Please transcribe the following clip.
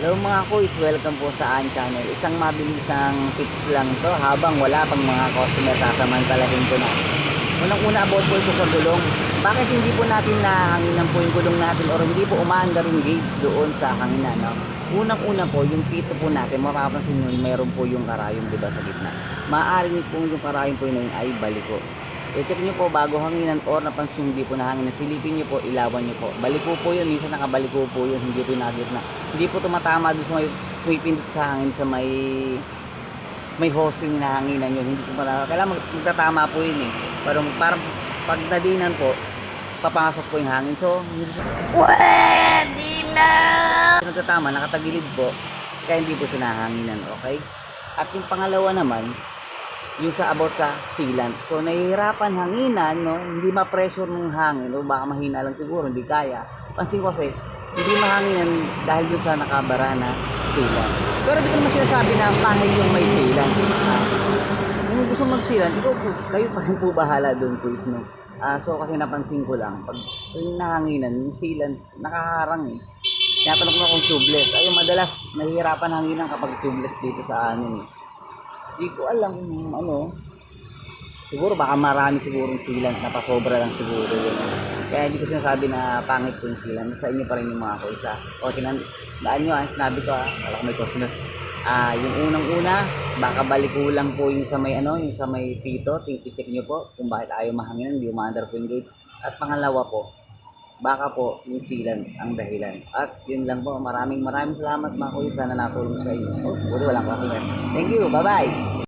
Hello mga kuys, welcome po sa An Channel. Isang mabilisang tips lang to habang wala pang mga customer sasamantalahin ko na. Unang-una about po ito sa gulong. Bakit hindi po natin nahanginan po yung gulong natin or hindi po umaandar yung gauge doon sa hanginan? No? Unang-una po, yung pito po natin, mapapansin nyo, mayroon po yung karayom diba, sa gitna. Maaring po yung karayom po yun ay baliko. I-check nyo po bago hanginan or hindi po nahanginan. Silipin nyo po, ilawan nyo po. Baliko po yun, minsan nakabaliko po yun, hindi po yung nakagitna. Hindi po tumatama doon sa may pumipindot sa hangin sa may may hosting na hanginan yun. Hindi tumatama. Kailangan mag- magtatama po yun eh. Parang, parang pag nadinan po, papasok po yung hangin. So, Pwede na! nagtatama, nakatagilid po, kaya hindi po siya nahanginan, okay? At yung pangalawa naman, yung sa about sa sealant. So, nahihirapan hanginan, no? Hindi ma-pressure ng hangin, o baka mahina lang siguro, hindi kaya. Pansin ko kasi, hindi mahanginan dahil doon sa nakabara na sealant. Pero di ko naman sinasabi na pangit yung may sealant. Ah, kung gusto mag-sealant, ikaw po, kayo pa rin po bahala doon, quiz, no? Ah, so, kasi napansin ko lang, pag yung nahanginan, yung sealant, nakaharang eh. Tinatanong ko kung tubeless. Ayun, madalas nahihirapan hanginan kapag tubeless dito sa amin eh. Hindi ko alam ano. Siguro baka marami siguro yung sealant na lang siguro yun. Kaya hindi ko sinasabi na pangit po yung sealant. Sa inyo pa rin yung mga kuisa. O tinan, daan nyo ah, sinabi ko ah, wala ko may customer. Ah, yung unang-una, baka baliko lang po yung sa may ano, yung sa may pito, check nyo po kung bakit ayaw mahanginan, hindi umaandar po yung gates. At pangalawa po, baka po yung sealant ang dahilan. At yun lang po, maraming maraming salamat mga kuya, sana natulong sa inyo. Oh, buti walang customer. Thank you, bye-bye!